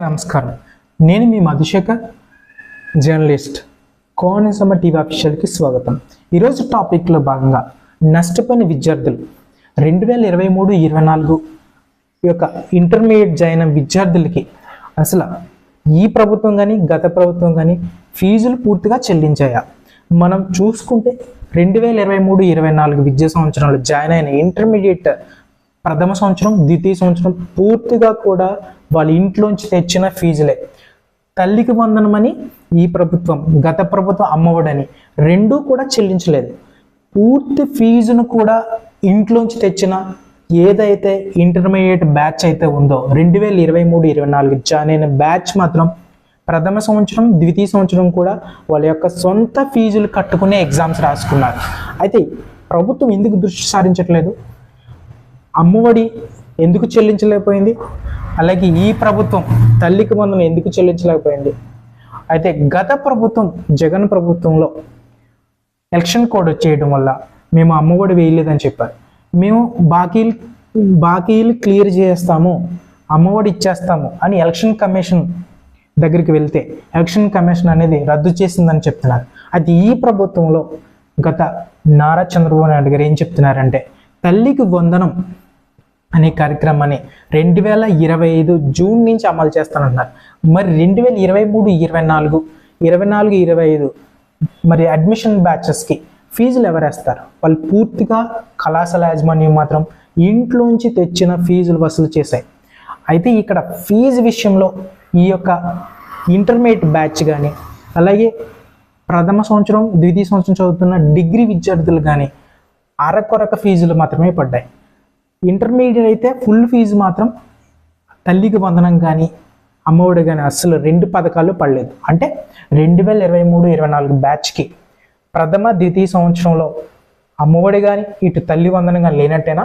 నమస్కారం. నేను మీ మధుశేఖర్ జర్నలిస్ట్. కోనసమ్మ టీవీ అఫీషియల్కి స్వాగతం. ఈరోజు టాపిక్లో భాగంగా నష్టపోయిన విద్యార్థులు రెండు వేల ఇరవై మూడు ఇరవై నాలుగు యొక్క ఇంటర్మీడియట్ జాయిన్ అయిన విద్యార్థులకి అసలు ఈ ప్రభుత్వం కానీ గత ప్రభుత్వం కానీ ఫీజులు పూర్తిగా చెల్లించాయా? మనం చూసుకుంటే రెండు వేల ఇరవై మూడు ఇరవై నాలుగు విద్యా సంవత్సరంలో జాయిన్ అయిన ఇంటర్మీడియట్ ప్రథమ సంవత్సరం ద్వితీయ సంవత్సరం పూర్తిగా కూడా వాళ్ళ ఇంట్లోంచి తెచ్చిన ఫీజులే. తల్లికి వందనమని ఈ ప్రభుత్వం గత ప్రభుత్వం అమ్మఒడని రెండూ కూడా చెల్లించలేదు. పూర్తి ఫీజును కూడా ఇంట్లోంచి తెచ్చిన ఏదైతే ఇంటర్మీడియట్ బ్యాచ్ అయితే ఉందో రెండు వేల ఇరవై మూడు ఇరవై నాలుగు జాయిన్ అయిన బ్యాచ్ మాత్రం ప్రథమ సంవత్సరం ద్వితీయ సంవత్సరం కూడా వాళ్ళ యొక్క సొంత ఫీజులు కట్టుకునే ఎగ్జామ్స్ రాసుకున్నారు. అయితే ప్రభుత్వం ఎందుకు దృష్టి సారించట్లేదు? అమ్మఒడి ఎందుకు చెల్లించలేకపోయింది? అలాగే ఈ ప్రభుత్వం తల్లికి వందనం ఎందుకు చెల్లించలేకపోయింది? అయితే గత ప్రభుత్వం జగన్ ప్రభుత్వంలో ఎలక్షన్ కోడ్ వచ్చేయడం వల్ల మేము అమ్మఒడి వేయలేదని చెప్పారు. మేము బాకీలు బాకీలు క్లియర్ చేస్తాము అమ్మఒడి ఇచ్చేస్తాము అని ఎలక్షన్ కమిషన్ దగ్గరికి వెళ్తే ఎలక్షన్ కమిషన్ అనేది రద్దు చేసిందని చెప్తున్నారు. అది ఈ ప్రభుత్వంలో గత నారా చంద్రబాబు నాయుడు గారు ఏం చెప్తున్నారంటే తల్లికి వందనం అనే కార్యక్రమాన్ని రెండు వేల ఇరవై ఐదు జూన్ నుంచి అమలు చేస్తానన్నారు మరి రెండు వేల ఇరవై మూడు ఇరవై నాలుగు ఇరవై నాలుగు ఇరవై ఐదు మరి అడ్మిషన్ బ్యాచెస్కి ఫీజులు ఎవరేస్తారు? వాళ్ళు పూర్తిగా కళాశాల యాజమాన్యం మాత్రం ఇంట్లోంచి తెచ్చిన ఫీజులు వసూలు చేశాయి. అయితే ఇక్కడ ఫీజు విషయంలో ఈ యొక్క ఇంటర్మీడియట్ బ్యాచ్ కానీ అలాగే ప్రథమ సంవత్సరం ద్వితీయ సంవత్సరం చదువుతున్న డిగ్రీ విద్యార్థులు కానీ అరకొరక ఫీజులు మాత్రమే పడ్డాయి. ఇంటర్మీడియట్ అయితే ఫుల్ ఫీజు మాత్రం తల్లికి వందనం కానీ అమ్మఒడి కానీ అస్సలు రెండు పథకాలు పడలేదు. అంటే రెండు వేల ఇరవై మూడు ఇరవై నాలుగు బ్యాచ్కి ప్రథమ ద్వితీయ సంవత్సరంలో అమ్మఒడి కానీ ఇటు తల్లి వందనం కానీ లేనట్టేనా?